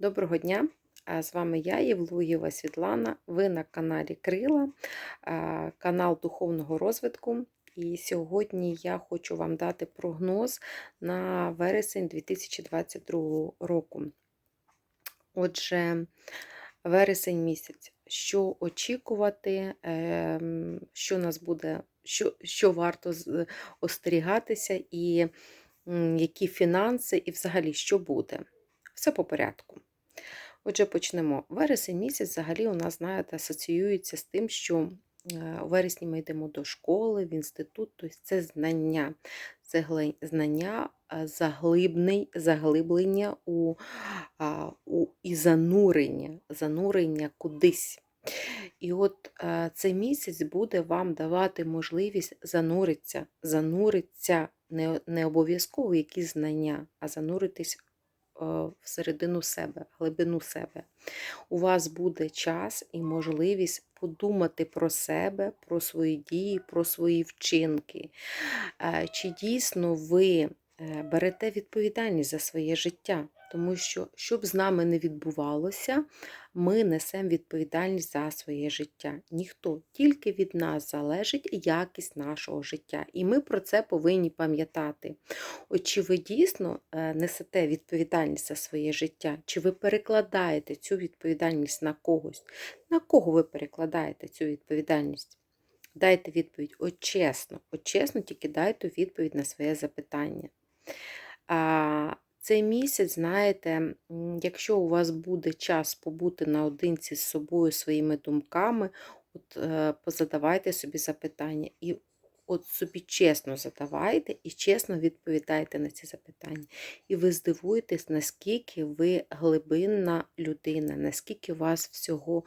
Доброго дня! З вами я, Євлуєва Світлана. Ви на каналі Крила, канал духовного розвитку. І сьогодні я хочу вам дати прогноз на вересень 2022 року. Отже, вересень місяць. Що очікувати, ем, що нас буде, що, що варто остерігатися, і які фінанси, і взагалі що буде. Все по порядку. Отже, почнемо. Вересень місяць взагалі у нас, знаєте, асоціюється з тим, що е, у вересні ми йдемо до школи, в інститут, тобто це знання. Це знання, заглибний, заглиблення у, у, і занурення, занурення кудись. І от е, цей місяць буде вам давати можливість зануритися, зануритися не, не обов'язково якісь знання, а зануритись е, всередину себе, глибину себе. У вас буде час і можливість подумати про себе, про свої дії, про свої вчинки. Е, Чи дійсно ви е, берете відповідальність за своє життя? Тому що, що б з нами не відбувалося, ми несемо відповідальність за своє життя. Ніхто, тільки від нас залежить якість нашого життя. І ми про це повинні пам'ятати. От чи ви дійсно е, несете відповідальність за своє життя? Чи ви перекладаєте цю відповідальність на когось? На кого ви перекладаєте цю відповідальність? Дайте відповідь от чесно, от чесно, тільки дайте відповідь на своє запитання. Цей місяць, знаєте, якщо у вас буде час побути наодинці з собою, своїми думками, от, е, позадавайте собі запитання. І от собі чесно задавайте і чесно відповідайте на ці запитання. І ви здивуєтесь, наскільки ви глибинна людина, наскільки у вас всього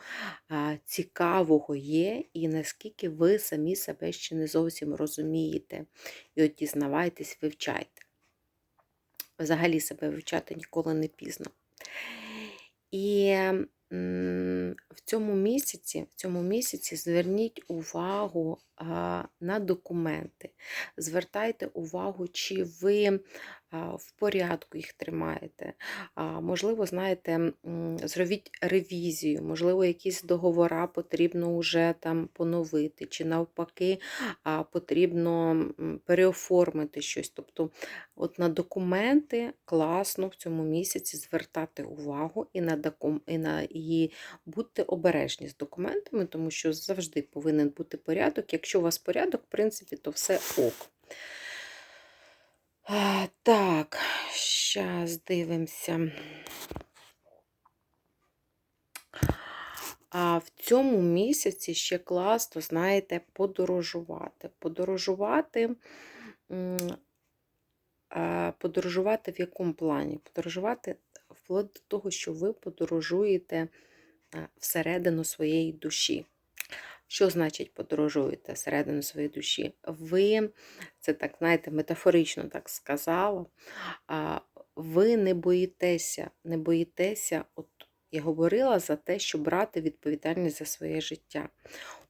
цікавого є, і наскільки ви самі себе ще не зовсім розумієте. І от дізнавайтесь, вивчайте. Взагалі себе вивчати ніколи не пізно. І в цьому місяці, в цьому місяці зверніть увагу на документи. Звертайте увагу, чи ви в порядку їх тримаєте. Можливо, знаєте, зробіть ревізію, можливо, якісь договора потрібно вже там поновити, чи навпаки, потрібно переоформити щось. Тобто, от на документи класно в цьому місяці звертати увагу і на докум... і на і будьте обережні з документами, тому що завжди повинен бути порядок. Якщо у вас порядок, в принципі, то все ок. А, Так, зараз дивимося. А в цьому місяці ще класно, знаєте, подорожувати. Подорожувати, подорожувати в якому плані? Подорожувати вплоть до того, що ви подорожуєте всередину своєї душі. Що значить подорожуєте всередину своєї душі? Ви, це так, знаєте, метафорично так сказала, ви не боїтеся, не боїтеся, от я говорила за те, щоб брати відповідальність за своє життя.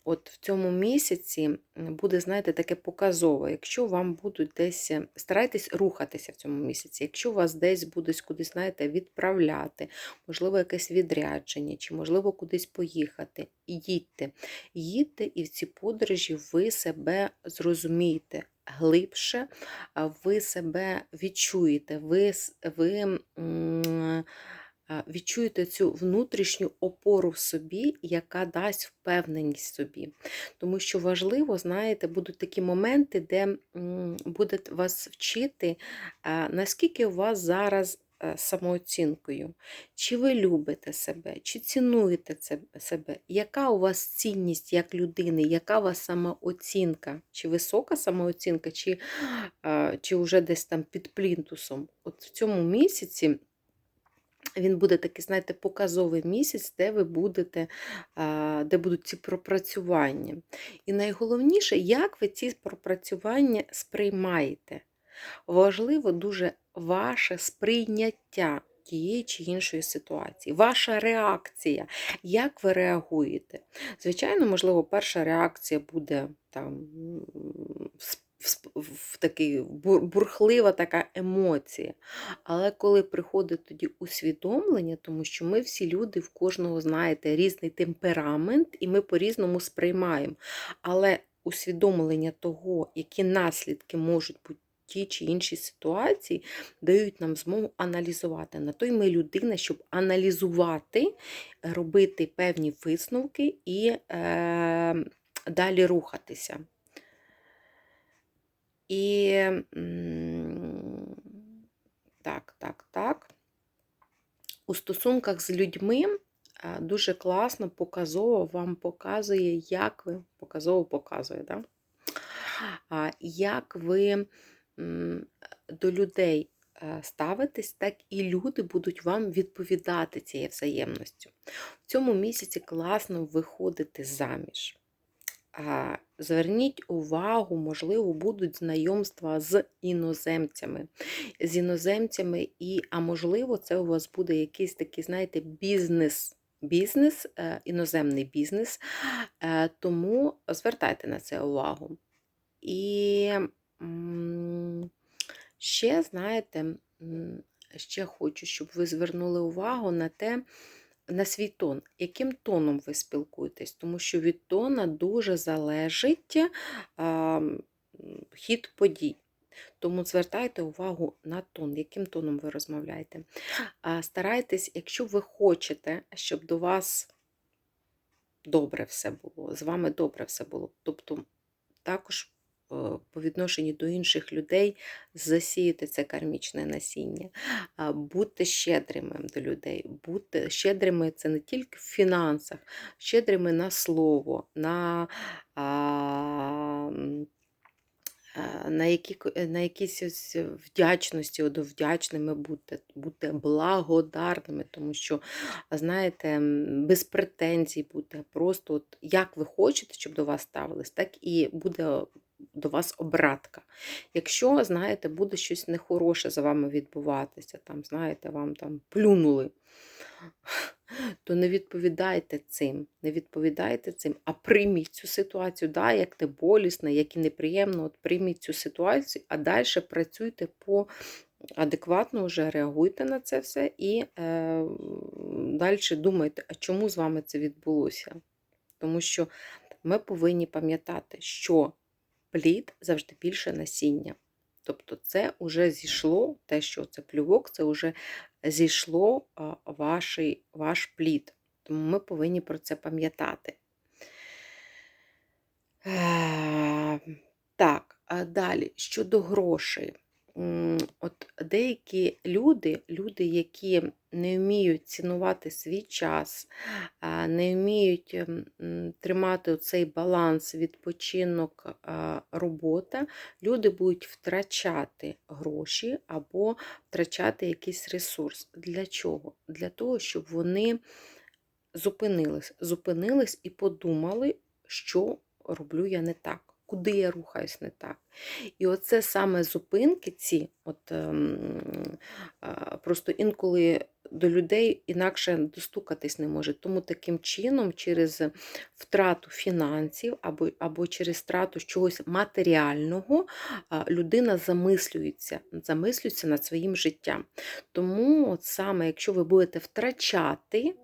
От в цьому місяці буде, знаєте, таке показове. Якщо вам будуть десь, е, старайтесь рухатися в цьому місяці. Якщо вас десь будуть кудись, знаєте, відправляти, можливо, якесь відрядження, чи, можливо, кудись поїхати, їдьте. Їдьте, і в ці подорожі ви себе зрозумієте глибше, ви себе відчуєте, ви, ви відчуєте цю внутрішню опору в собі, яка дасть впевненість собі. Тому що важливо, знаєте, будуть такі моменти, де буде вас вчити, наскільки у вас зараз е, самооцінкою. Чи ви любите себе, чи цінуєте себе? Яка у вас цінність як людини, яка у вас самооцінка? Чи висока самооцінка, чи, чи вже десь там під плінтусом? От в цьому місяці він буде такий, знаєте, показовий місяць, де ви будете, де будуть ці пропрацювання. І найголовніше, як ви ці пропрацювання сприймаєте. Важливо дуже ваше сприйняття тієї чи іншої ситуації, ваша реакція, як ви реагуєте. Звичайно, можливо, перша реакція буде там в такий бур- бурхлива така емоція. Але коли приходить тоді усвідомлення, тому що ми всі люди, в кожного, знаєте, різний темперамент, і ми по-різному сприймаємо. Але усвідомлення того, які наслідки можуть бути в тій чи іншій ситуації, дають нам змогу аналізувати. На то й ми людина, щоб аналізувати, робити певні висновки і е, далі рухатися. І так, так, так. У стосунках з людьми дуже класно, показово вам показує, як ви показово показує, да? як ви до людей ставитесь, так і люди будуть вам відповідати цією взаємністю. В цьому місяці класно виходити заміж. Зверніть увагу, можливо, будуть знайомства з іноземцями. З іноземцями, і, а можливо, це у вас буде якийсь такий, знаєте, бізнес. Бізнес, е, іноземний бізнес, Е, тому звертайте на це увагу. І ще, знаєте, ще хочу, щоб ви звернули увагу на те, на свій тон, яким тоном ви спілкуєтесь, тому що від тона дуже залежить а, хід подій. Тому звертайте увагу на тон, яким тоном ви розмовляєте. А Старайтесь, якщо ви хочете, щоб до вас добре все було, з вами добре все було. Тобто також по відношенню до інших людей засіяти це кармічне насіння. Будьте щедрими до людей, будьте щедрими це не тільки в фінансах, щедрими на слово, на на, які, на якісь ось вдячності, от вдячними будьте, будьте благодарними, тому що, знаєте, без претензій будьте. Просто от як ви хочете, щоб до вас ставились, так і буде до вас обратка. Якщо, знаєте, буде щось нехороше за вами відбуватися, там, знаєте, вам там плюнули, то не відповідайте цим, не відповідайте цим, а прийміть цю ситуацію, да, як не болісно, як і неприємно, от прийміть цю ситуацію, а далі працюйте по адекватно вже реагуйте на це все і е, далі думайте, а чому з вами це відбулося? Тому що ми повинні пам'ятати, що плід завжди більше насіння. Тобто це вже зійшло, те, що це плювок, це вже зійшло ваш, ваш плід. Тому ми повинні про це пам'ятати. Е, Так, а далі щодо грошей. От деякі люди, люди, які не вміють цінувати свій час, не вміють ем, тримати цей баланс, відпочинок, робота, люди будуть втрачати гроші або втрачати якийсь ресурс. Для чого? Для того, щоб вони зупинились, зупинились і подумали, що роблю я не так. Куди я рухаюсь не так. І оце саме зупинки ці, от, ем, просто інколи до людей інакше достукатись не може. Тому таким чином, через втрату фінансів або, або через втрату чогось матеріального, людина замислюється, замислюється над своїм життям. Тому от саме, якщо ви будете втрачати,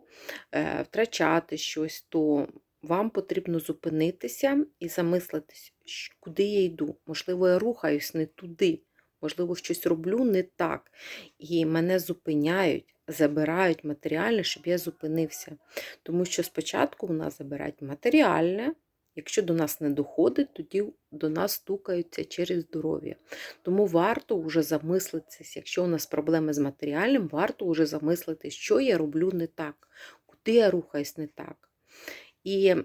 е, втрачати щось, то вам потрібно зупинитися і замислитись, куди я йду. Можливо, я рухаюсь не туди, можливо, щось роблю не так. І мене зупиняють, забирають матеріальне, щоб я зупинився. Тому що спочатку у нас забирають матеріальне. Якщо до нас не доходить, тоді до нас стукаються через здоров'я. Тому варто вже замислитися, якщо у нас проблеми з матеріальним, варто вже замислитись, що я роблю не так, куди я рухаюсь не так. І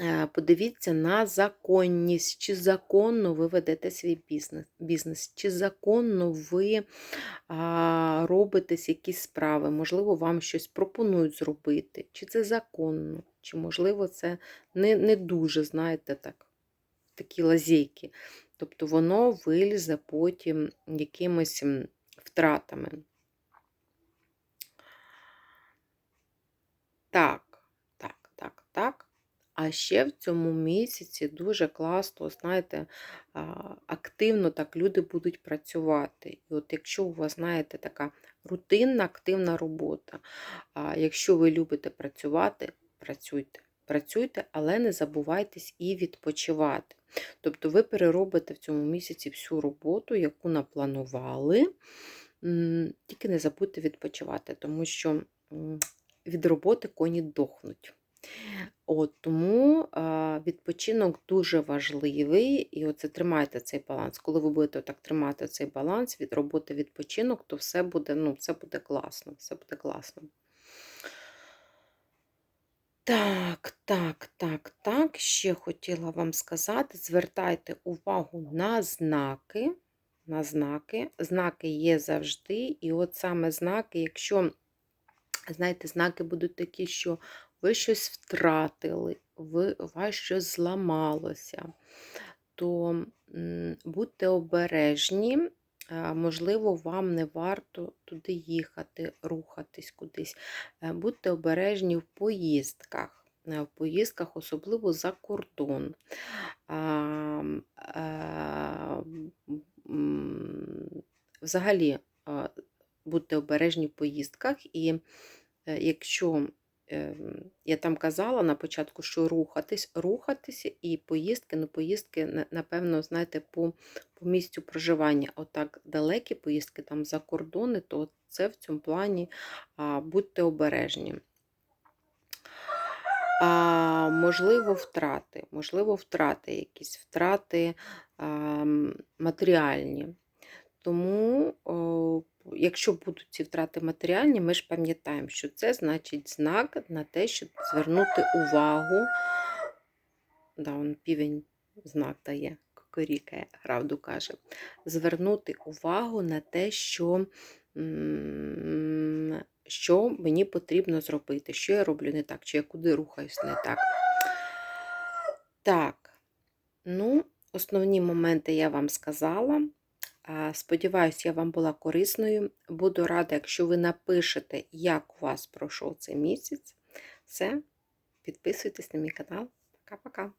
е, подивіться на законність, чи законно ви ведете свій бізнес, бізнес? Чи законно ви а, робите якісь справи, можливо, вам щось пропонують зробити, чи це законно, чи, можливо, це не, не дуже, знаєте, так, такі лазейки. Тобто воно вилізе потім якимись втратами. Так, так, А ще в цьому місяці дуже класно, знаєте, активно так люди будуть працювати. І от якщо у вас, знаєте, така рутинна, активна робота, якщо ви любите працювати, працюйте. Працюйте, але не забувайтесь і відпочивати. Тобто ви переробите в цьому місяці всю роботу, яку напланували, тільки не забудьте відпочивати, тому що від роботи коні дохнуть. От, Тому відпочинок дуже важливий, і оце тримайте цей баланс. Коли ви будете так тримати цей баланс від роботи відпочинок, то все буде, ну, все буде класно. Все буде класно. Так, так, так, так. Ще хотіла вам сказати: звертайте увагу на знаки. На знаки. Знаки є завжди, і от саме знаки, якщо, знаєте, знаки будуть такі, що ви щось втратили, ви, вас щось зламалося, то будьте обережні. Можливо, вам не варто туди їхати, рухатись кудись. Е, Будьте обережні в поїздках. Е, В поїздках, особливо за кордон. А, е, м, Взагалі, будьте обережні в поїздках, і якщо я там казала на початку, що рухатись, рухатися і поїздки, ну поїздки, напевно, знаєте, по, по місцю проживання. Отак далекі поїздки там за кордони, то це в цьому плані а, будьте обережні. А, можливо, втрати, можливо, втрати, якісь втрати а, матеріальні. Тому, о, якщо будуть ці втрати матеріальні, ми ж пам'ятаємо, що це значить знак на те, щоб звернути увагу. Да, он півень знак дає, кукурікає, правду каже. Звернути увагу на те, що, що мені потрібно зробити, що я роблю не так, чи я куди рухаюсь не так. Так, ну, основні моменти я вам сказала. Сподіваюсь, я вам була корисною. Буду рада, якщо ви напишете, як у вас пройшов цей місяць. Все, підписуйтесь на мій канал. Пока-пока.